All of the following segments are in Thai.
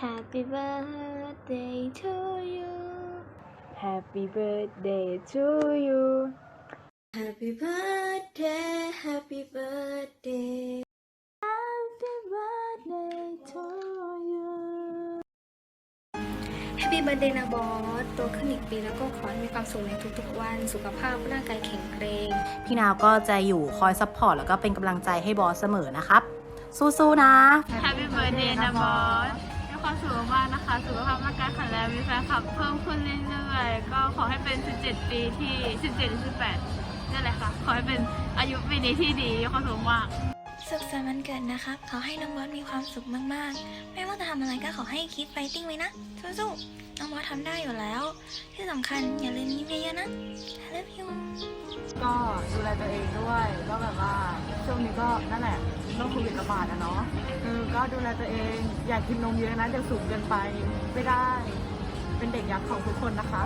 Happy birthday to you Happy birthday to you Happy birthday Happy birthday Happy birthday to you Happy birthday นะบอสโตขึ้นอีกปีแล้วก็ขอให้มีความสุขในทุกๆวัน สุขภาพร่างกายแข็งแรงพี่นาวก็จะอยู่คอยซัพพอร์ตแล้วก็เป็นกำลังใจให้บอสเสมอนะครับ สู้ๆนะ Happy birthday นะบอสมี ความสุขมากนะคะ สุขภาพร่างกายแข็งแรงมีแฟนคลับเพิ่มขึ้นเรื่อยๆ ก็ขอให้เป็น 17 ปีที่ 17หรือ18นั่นแหละค่ะ ขอให้เป็นอายุปีนี้ที่ดีมีความสุขมาก สุขสันต์วันเกิดนะครับ ขอให้น้องบอสมีความสุขมากๆ ไม่ว่าจะทำอะไรก็ขอให้คิดไฟติ้งไว้นะ สู้ๆ น้องบอสทำได้อยู่แล้ว ที่สำคัญอย่าลืมยิ้มเยอะๆนะ I love you ก็ดูแลตัวเองด้วย ก็แบบว่าช่วง นี้ก็นั่นแหละโรคโควิดระบาดอะเนาะเออก็ดูแลตัวเองอยากกินนมเยอะนะจะสูงเกินไปไม่ได้ เป็นเด็กยักษ์ของทุกคนนะคะ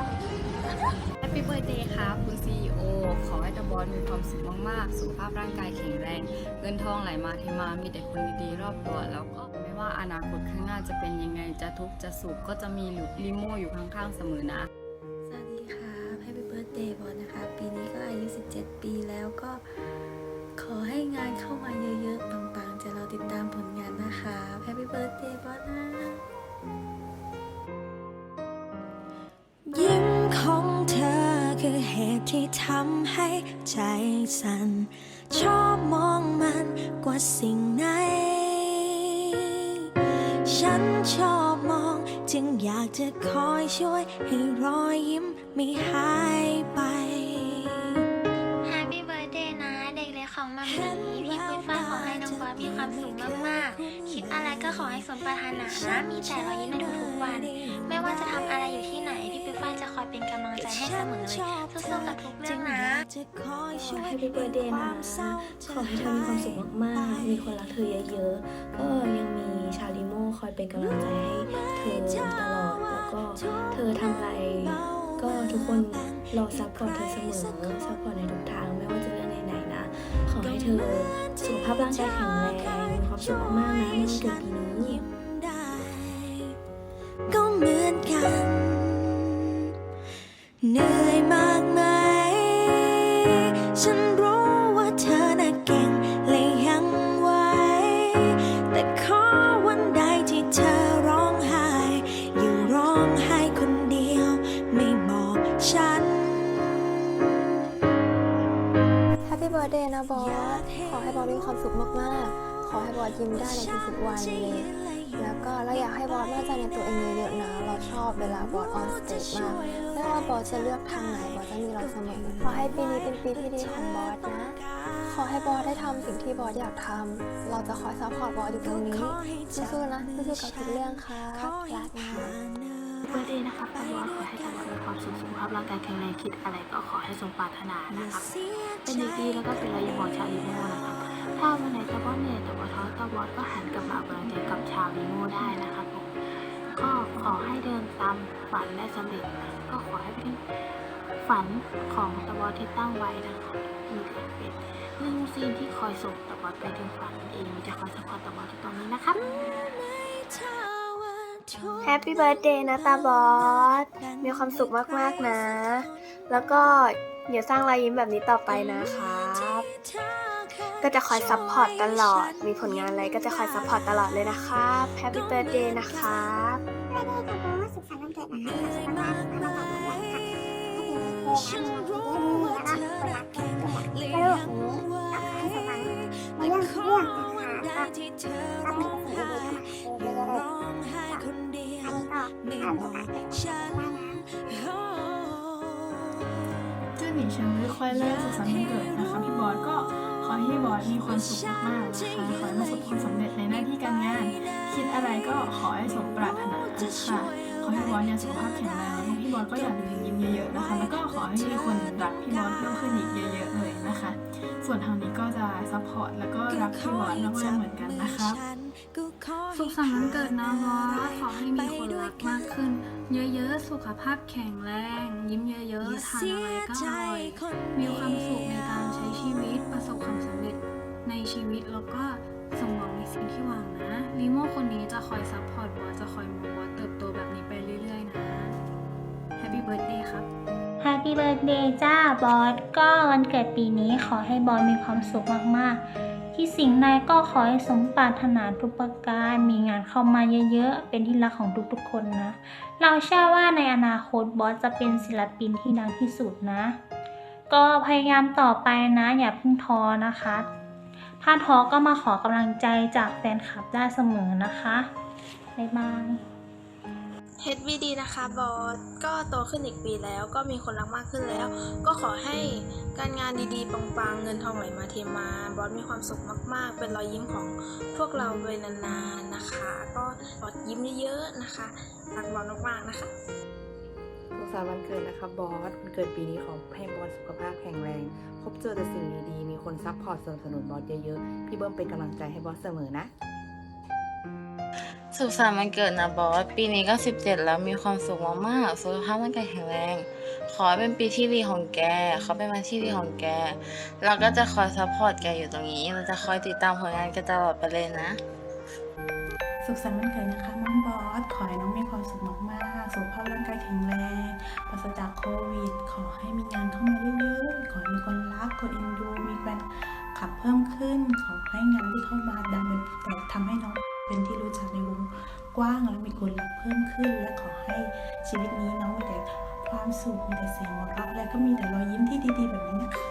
Happy Birthday ครับคุณ CEO ขอให้ตาบอสมีความสุขมากๆ สุขภาพร่างกายแข็งแรง เงินทองไหลมาเทมา มีแต่คนดีๆ รอบตัว แล้วก็ไม่ว่าอนาคตข้างหน้าจะเป็นยังไง จะทุกข์จะสุขก็จะมีลิโมอยู่ข้างๆ เสมอนะ สวัสดีค่ะ Happy Birthday บอสนะคะ ปีนี้ก็อายุ 17 ปีแล้วก็ข อให้งานเข้ามาเยอะๆปังๆ จะเราติดตามผลงานนะคะ Happy Birthday บอสนะยิ้มของเธอคือเหตุที่ทำให้ใจสั่น ชอบมองมันกว่าสิ่งไหน ฉันชอบมองจึงอยากจะคอยช่วยให้รอยยิ้มไม่หายไป ด็กเล็กของมามีพี่ปุ้ยฝ้ายขอให้น้องบอสมีความสุขมากๆ คิดอะไรก็ขอให้สมปรารถนานะมีแต่รอยยิ้มในทุกๆวัน ไม่ว่าจะทำอะไรอยู่ที่ไหน พี่ปุ้ยฝ้ายจะคอยเป็นกำลังใจให้เสมอเลยสู้ๆกับทุกเรื่องนะ Happy Birthday นะขอให้เธอมีความสุขมากๆ มีคนรักเธอเยอะๆ ก็ยังมีชาลิโมคอยเป็นกำลังใจให้เธอตลอด แล้วก็เธอทำอะไร ก็ทุกคนรอซัพพอร์ตเธอเสมอซัพพอร์ตในทุกทางไม่ว่าจะเรื่องไหน ขอให้เธอสุขภาพร่างกายแข็งแรงมีความสุขมากๆนะในวันเกิดปีนี้ มามสุขมากๆ ขอให้บอสยิ้มได้ในทุกๆวันเลย แล้วก็เราอยากให้บอสมั่นใจในตัวเองเยอะๆนะ เราชอบเวลาบอสออนสเตจมาก ไม่ว่าบอสจะเลือกทางไหนบอสจะมีเราเสมอ ขอให้ปีนี้เป็นปีที่ดีของบอสนะ ขอให้บอสได้ทำสิ่งที่บอสอยากทำ เราจะคอยซัพพอร์ตบอสอยู่ตรงนี้สู้ๆนะสู้ๆกับทุกเรื่องครับรักนะเบอร์เดย์นะครับตาบอสขอให้ตาบอสมีความสุขสุขภาพร่างกายแข็งแรงคิดอะไรก็ขอให้สมปรารถนานะครับ เป็นด็กดีแล้วก็เป็นรอยยิ้มของชาวลิโมนะครับ ถ้าวันไหนตาบอสเหนื่อยตาบอสท้อตาบอสก็หันกลับมาเอากำลังใจกับชาวลิโมได้นะครับผมก็ขอให้เดินตามฝันได้สำเร็จ ก็ขอให้เป็นฝันของตาบอสที่ตั้งไว้นะครับมีการเป็นลิมูซีนที่คอยส่งตาบอสไปถึงฝันเองจะคอยสปอร์ตตาบอสที่ตรงนี้นะครับ Happy Birthday นะตาบอส มีความสุขมาก ๆ นะ แล้วก็อย่าสร้างรอยยิ้มแบบนี้ต่อไปนะครับ ก็จะคอยซัพพอร์ตตลอด มีผลงานอะไรก็จะคอยซัพพอร์ตตลอดเลยนะครับแฮปปี้เบิร์ดเดย์นะครับนี้ค่ะพราะว่สุขสันนันเกิดนะคะสุขภาพร่างกายแข็งแรงค่ะให้มีเพื่อนมีอะไรที่ดีแล้วก็คนรักตัวแล้วโลกนี้ก็ให้สมหวังเรื่องเรื่องนะคะก็ก็มีแต่สิ่งดีๆเข้ามาหาเยอะๆเลยค่ะอันนี้ก็ถ้ามีโอกาสไปได้นะเจ้าหญิงเชิงไม่ค่อยเลิกสุขสันต์วันเกิดนะคะพี่บอยก็ ขอให้บอสมีความสุขมากๆนะคะขอให้ประสบความสำเร็จในหน้าที่การงาน คิดอะไรก็ขอให้สมปรารถนาค่ะ ขอให้บอสเนี่ยสุขภาพแข็งแรงแล้วพี่บอสก็อย่าลืมยิ้มเยอะๆนะคะ แล้วก็ขอให้มีคนรักพี่บอส ส่วนทางนี้ก็จะซัพพอร์ตแล้วก็รักพี่บอสมากๆเหมือนกันนะครับสุขสันต์วันเกิดนะบอสขอให้มีคนรักมากขึ้น เยอะๆ สุขภาพแข็งแรง ยิ้มเยอะๆ ทานอะไรก็อร่อย มีความสุขในการใช้ชีวิต ประสบความสำเร็จในชีวิตแล้วก็สมหวังในสิ่งที่หวังนะลีโม่คนนี้จะคอยซัพพอร์ตบอสจะคอยมองบอสเติบโตแบบนี้ไปเรื่อยๆนะแฮปปี้เบิร์ดเดย์ครับ แฮปปี้เบิร์ดเดย์จ้าบอสก็วันเกิดปีนี้ขอให้บอสมีความสุขมากๆ ที่สิ่งใดก็ขอให้สมปรารถนาทุกประการ มีงานเข้ามาเยอะๆ เป็นที่รักของทุกๆคนนะ เราเชื่อว่าในอนาคตบอสจะเป็นศิลปินที่ดังที่สุดนะ ก็พยายามต่อไปนะ อย่าเพิ่งท้อนะคะ ถ้าท้อก็มาขอกำลังใจจากแฟนคลับได้เสมอนะคะบ๊ายบาย HVD นะคะบอสก็โตขึ้นอีกปีแล้วก็มีคนรักมากขึ้นแล้ว ก็ขอให้การงานดีๆปังๆ เงินทองไหลมาเทมา บอสมีความสุขมากๆ เป็นรอยยิ้มของพวกเราไปนานๆนะคะ ก็บอสยิ้มเยอะๆนะคะรักบอสมากๆนะคะสุขสันวันเกิดนะคะบอสวันเกิดปีนี้ขอให้บอสสุขภาพแข็งแรง พบเจอแต่สิ่งดีๆมีคนซัพพอร์ตสนับสนุนบอสเยอะๆพี่เบิ้มเป็นกำลังใจให้บอสเสมอนะ สุขสันต์วันเกิดนะบอส ปีนี้ก็17แล้วมีความสุขมากๆ สุขภาพร่างกายแข็งแรง ขอเป็นปีที่ดีของแกเขาเป็นวันที่ดีของแก เราก็จะคอยซัพพอร์ตแกอยู่ตรงนี้ เราจะคอยติดตามผลงานแกตลอดไปเลยนะ สุขสันต์วันเกิดนะคะน้องบอส ขอให้น้องมีความสุขมากๆ สุขภาพร่างกายแข็งแรงปราศจากโควิด ขอให้มีงานเข้ามาเยอะๆ ขอให้มีคนรัก คนเอ็นดู มีแฟนขับเพิ่มขึ้น ขอให้งานที่เข้ามาดังเป็นแต่ทำให้น้อง เป็นที่รู้จักในวงกว้างและมีคนรักเพิ่มขึ้น และขอให้ชีวิตนี้น้องมีแต่ความสุขมีแต่เสียงหัวเราะและก็มีแต่รอยยิ้มที่ดีๆแบบนี้นะคะ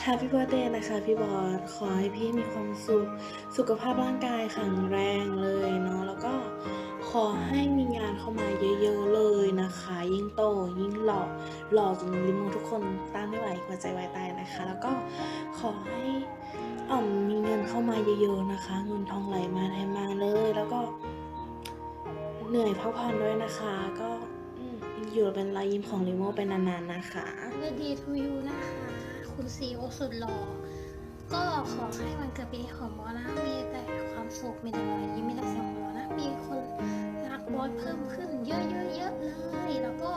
แฮปปี้เบิร์ดเดย์นะคะพี่บอสขอให้พี่มีความสุข สุขภาพร่างกายแข็งแรงเลยเนาะแล้วก็ขอให้มีงานเข้ามาเยอะๆเลยนะคะ ยิ่งโตยิ่งหล่อหล่อจนลิโมทุกคนต้านไม่ไหวหัวใจวายตายนะคะ แล้วก็ขอให้ อ่อมมีเงินเข้ามาเยอะๆนะคะ เงินทองไหลมาเทมาเลย แล้วก็ เหนื่อยพักผ่อนด้วยนะคะ ก็อยู่เป็นรอยยิ้มของลิโมไปนานๆนะคะดีทูยูนะคะ คุณซีโอสุดหล่อก็ขอให้วันเกิดปีนี้ของบอสนะมีแต่ความสุขมีแต่รอยยิ้มมีแต่เสียงหัวนะมีคนรักบอสเพิ่มขึ้นเยอะๆๆเลย แล้วก็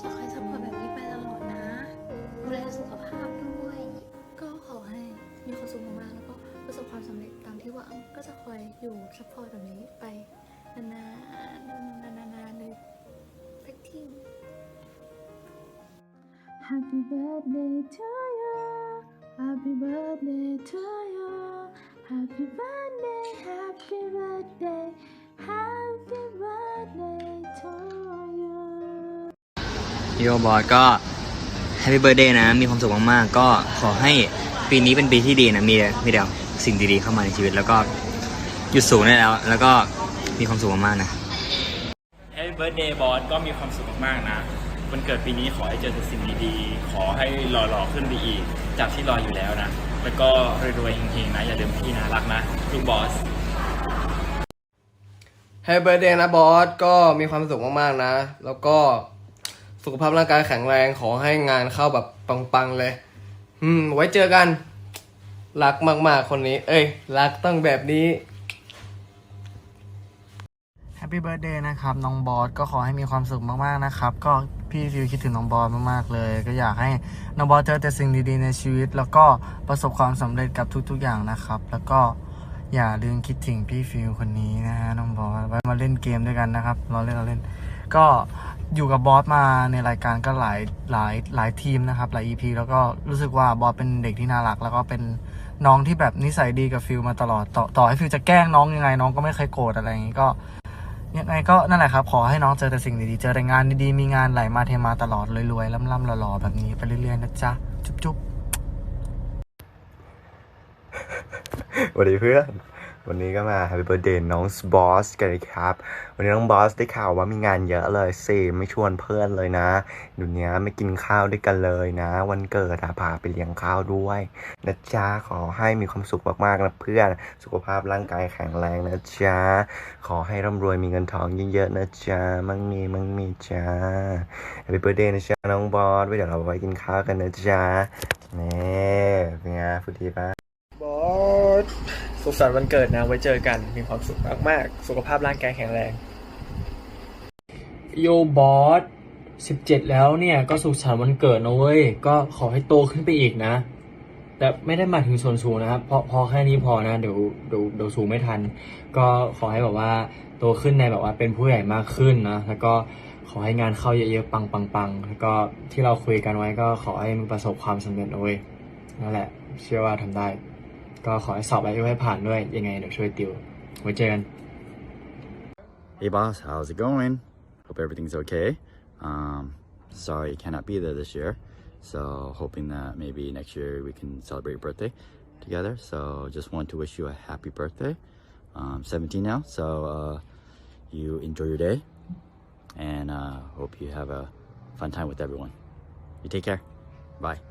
จะคอยซัพพอร์ตแบบนี้ไปตลอดนะดูแลสุขภาพด้วย ประสบความสำเร็จตามที่หวังก็จะคอยอยู่ซัพพอร์ตแบบนี้ไปนานๆนานๆนานๆเลยแพ็กทีม Happy birthday to you Happy birthday to you Happy birthday Happy birthday Happy birthday to you พี่โอบอสก็แฮปปี้เบิร์ดเดย์นะ มีความสุขมากๆ ก็ขอให้ปีนี้เป็นปีที่ดีนะ มีมีแต่ สิ่งดีๆเข้ามาในชีวิต แล้วก็หยุดสูงได้แล้ว แล้วก็มีความสุขมากๆนะแฮปปี้เบิร์ดเดย์บอสก็มีความสุขมากๆนะวันเกิดปีนี้ขอให้เจอแต่สิ่งดีๆ ขอให้หล่อๆขึ้นไปอีก จากที่รออยู่แล้วนะ แล้วก็รวยๆเฮงๆนะ อย่าลืมพี่นะรักนะลูกบอสแฮปปี้เบิร์ดเดย์นะบอสก็มีความสุขมากๆนะ แล้วก็สุขภาพร่างกายแข็งแรงขอให้งานเข้าแบบปังๆเลย อืม ไว้เจอกัน รักมากๆคนนี้ เอ้ย รักต้องแบบนี้ แฮปปี้เบิร์ดเดย์นะครับ น้องบอสก็ขอให้มีความสุขมากๆนะครับ ก็พี่ฟิวคิดถึงน้องบอสมากๆเลย ก็อยากให้น้องบอสเจอแต่สิ่งดีๆในชีวิต แล้วก็ประสบความสำเร็จกับทุกๆอย่างนะครับ แล้วก็อย่าลืมคิดถึงพี่ฟิวคนนี้นะฮะน้องบอสไว้มาเล่นเกมด้วยกันนะครับเราเล่นเราเล่น ก็อยู่กับบอสมาในรายการก็หลายหลายหลายทีมนะครับ หลาย EP แล้วก็รู้สึกว่าบอสเป็นเด็กที่น่ารัก แล้วก็เป็น น้องที่แบบนิสัยดีกับฟิลมาตลอดต่อต่อให้ฟิลจะแกล้งน้องยังไง น้องก็ไม่เคยโกรธอะไรอย่างงี้ก็ยังไงก็นั่นแหละครับ ขอให้น้องเจอแต่สิ่งดีๆ เจอแต่งานดีๆ มีงานไหลมาเทมาตลอดรวยๆล่ำๆหล่อๆแบบนี้ไปเรื่อยๆนะจ๊ะ จุ๊บๆ สวัสดีเพื่อน วันนี้ก็มา Happy Birthday น้องบอสกันนะครับ วันนี้น้องบอสได้ข่าวว่ามีงานเยอะเลยสิไม่ชวนเพื่อนเลยนะเดี๋ยวนี้ไม่กินข้าวด้วยกันเลยนะ วันเกิดอะพาไปเลี้ยงข้าวด้วยนะจ๊ะขอให้มีความสุขมากๆนะเพื่อนสุขภาพร่างกายแข็งแรงนะจ๊ะขอให้ร่ำรวยมีเงินทองเยอะๆนะจ๊ะมั่งมีมั่งมีจ้า Happy Birthday นะจ๊ะน้องบอสไว้เดี๋ยวเราไปกินข้าวกันนะจ๊ะนี่เป็นไงพูดดีปะ สุขสันต์วันเกิดนะ ไว้เจอกัน มีความสุขมากๆ สุขภาพร่างกายแข็งแรง โยบอสสิบเจ็ดแล้วเนี่ย ก็สุขสันต์วันเกิดนะเว้ย ก็ขอให้โตขึ้นไปอีกนะ แต่ไม่ได้มาถึงส่วนสูงนะครับเพราะพอแค่นี้พอนะ เดี๋ยวเดี๋ยวเดี๋ยวสูงไม่ทัน ก็ขอให้แบบว่าโตขึ้นในแบบว่าเป็นผู้ใหญ่มากขึ้นนะ แล้วก็ขอให้งานเข้าเยอะๆ ปังปังปังแล้วก็ที่เราคุยกันไว้ก็ขอให้มันประสบความสำเร็จเลยนั่นแหละ เชื่อว่าทำได้ ก็ขอให้สอบไอเอลให้ผ่านด้วยยังไงเดี๋ยวช่วยติวไว้เจอกัน Hey boss, how's it going? Hope everything's okay. Um, sorry you cannot be there this year. So hoping that maybe next year we can celebrate your birthday together. So just want to wish you a happy birthday. Um, 17 now, so uh, you enjoy your day, and uh, hope you have a fun time with everyone. You take care. Bye.